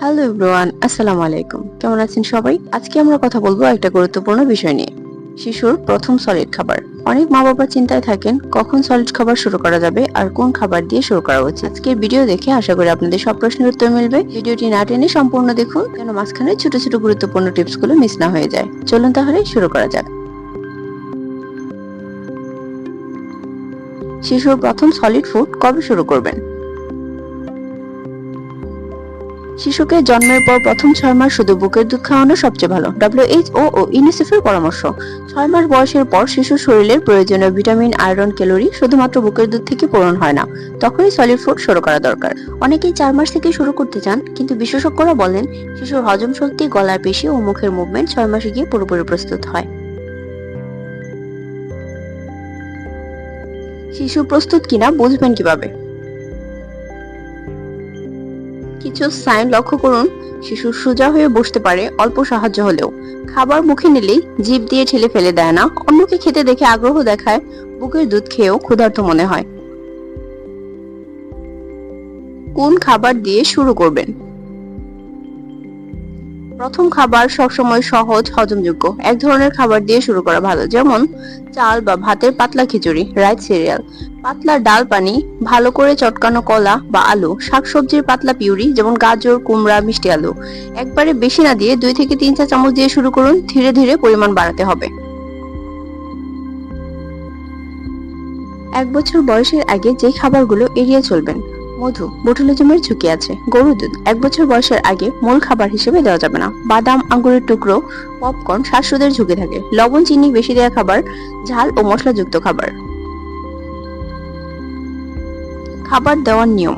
Hello everyone আসসালামু আলাইকুম। কেমন আছেন সবাই? আজকে আমরা কথা বলব একটা গুরুত্বপূর্ণ বিষয় নিয়ে। শিশুর প্রথম সলিড খাবার। অনেক মা বাবা চিন্তায় থাকেন কখন সলিড খাবার শুরু করা যাবে আর কোন খাবার দিয়ে শুরু করা উচিত। আজকের ভিডিও দেখে আশা করি আপনাদের সব প্রশ্নের উত্তর মিলবে। ভিডিওটি না টেনে সম্পূর্ণ দেখুন, যেন মাঝখানে ছোট ছোট গুরুত্বপূর্ণ টিপসগুলো মিস না হয়ে যায়। চলুন তাহলে শুরু করা যাক। শিশুর প্রথম সলিড ফুড কবে শুরু করবেন? শিশুকে জন্মের পর প্রথম ছয় মাস শুধু বুকের দুধ খাওয়ানো সবচেয়ে ভালো। ডব্লিউএইচও ও ইউনিসেফের পরামর্শ। ছয় মাস বয়সের পর শিশুর শরীরের প্রয়োজনীয় ভিটামিন, আয়রন, ক্যালোরি শুধুমাত্র বুকের দুধ থেকে পূরণ হয় না। তখনই সলিড ফুড শুরু করা দরকার। অনেকেই চার মাস থেকে শুরু করতে চান, কিন্তু বিশেষজ্ঞরা বলেন, শিশুর হজম শক্তি, গলার পেশি ও মুখের মুভমেন্ট ছয় মাসে গিয়ে পুরোপুরি প্রস্তুত হয়। শিশু প্রস্তুত কিনা বুঝবেন কীভাবে? কিছু সাইন লক্ষ্য করুন শিশু সোজা হয়ে বসতে পারে, অল্প সাহায্য হলেও। খাবার মুখে নিলেই জিভ দিয়ে ঠেলে ফেলে দেয় না। অন্যকে খেতে দেখে আগ্রহ দেখায়, বুকের দুধ খেয়েও ক্ষুধার্ত মনে হয়। কোন খাবার দিয়ে শুরু করবেন? প্রথম খাবার সবসময় সহজ, হজমযোগ্য। এক ধরনের খাবার দিয়ে শুরু করা ভালো, যেমন চাল বা ভাতের পাতলা খিচুড়ি, রাইস সিরিয়াল। পাতলা ডাল পানি, ভালো করে চটকানো কলা বা আলু, শাকসবজির পাতলা পিউরি, যেমন গাজর, কুমড়া, মিষ্টি আলু। একবারে বেশি না দিয়ে দুই থেকে তিন চা চামচ দিয়ে শুরু করুন, ধীরে ধীরে পরিমাণ বাড়াতে হবে। এক বছর বয়সের আগে যে খাবারগুলো এড়িয়ে চলবেন মধু বোটুলিজমের ঝুঁকি আছে। গরু দুধ এক বছর বয়সের আগে মূল খাবার হিসেবে দেওয়া যাবে না। বাদাম, আঙ্গুরের টুকরো পপকর্ন শ্বাসরোধের ঝুঁকি থাকে। লবণ, চিনি বেশি দেওয়া খাবার, ঝাল ও মশলাযুক্ত খাবার। খাবার দেওয়ার নিয়ম।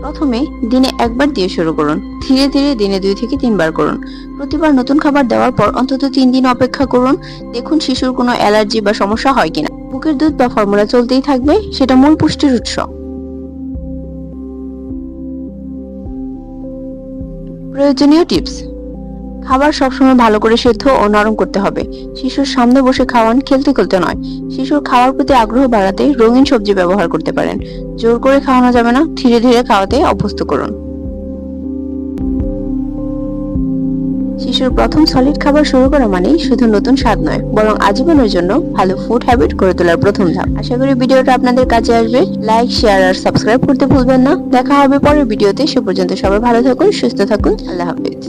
প্রথমে দিনে একবার দিয়ে শুরু করুন। ধীরে ধীরে দিনে দুই থেকে তিনবার করুন। প্রতিবার নতুন খাবার দেওয়ার পর অন্তত তিন দিন অপেক্ষা করুন। দেখুন শিশুর কোনো অ্যালার্জি বা সমস্যা হয় কিনা। বুকের দুধ বা ফর্মুলা চলতেই থাকবে, সেটা মূল পুষ্টির উৎস। প্রয়োজনীয় টিপস। খাবার সবসময় ভালো করে সেদ্ধ ও নরম করতে হবে। শিশুর সামনে বসে খাওয়ান খেলতে খেলতে নয়। শিশুর খাওয়ার প্রতি আগ্রহ বাড়াতে রঙিন সবজি ব্যবহার করতে পারেন। জোর করে খাওয়ানো যাবে না, ধীরে ধীরে খাওয়াতে অভ্যস্ত করুন। শিশুর প্রথম সলিড খাবার শুরু করা মানেই শুধু নতুন স্বাদ নয়, বরং আজীবনের জন্য ভালো ফুড হ্যাবিট করে তোলার প্রথম ধাপ। আশা করি ভিডিওটা আপনাদের কাছে আসবে। লাইক শেয়ার আর সাবস্ক্রাইব করতে ভুলবেন না। দেখা হবে পরের ভিডিওতে। সে পর্যন্ত সবাই ভালো থাকুন, সুস্থ থাকুন। আল্লাহ হাফিজ।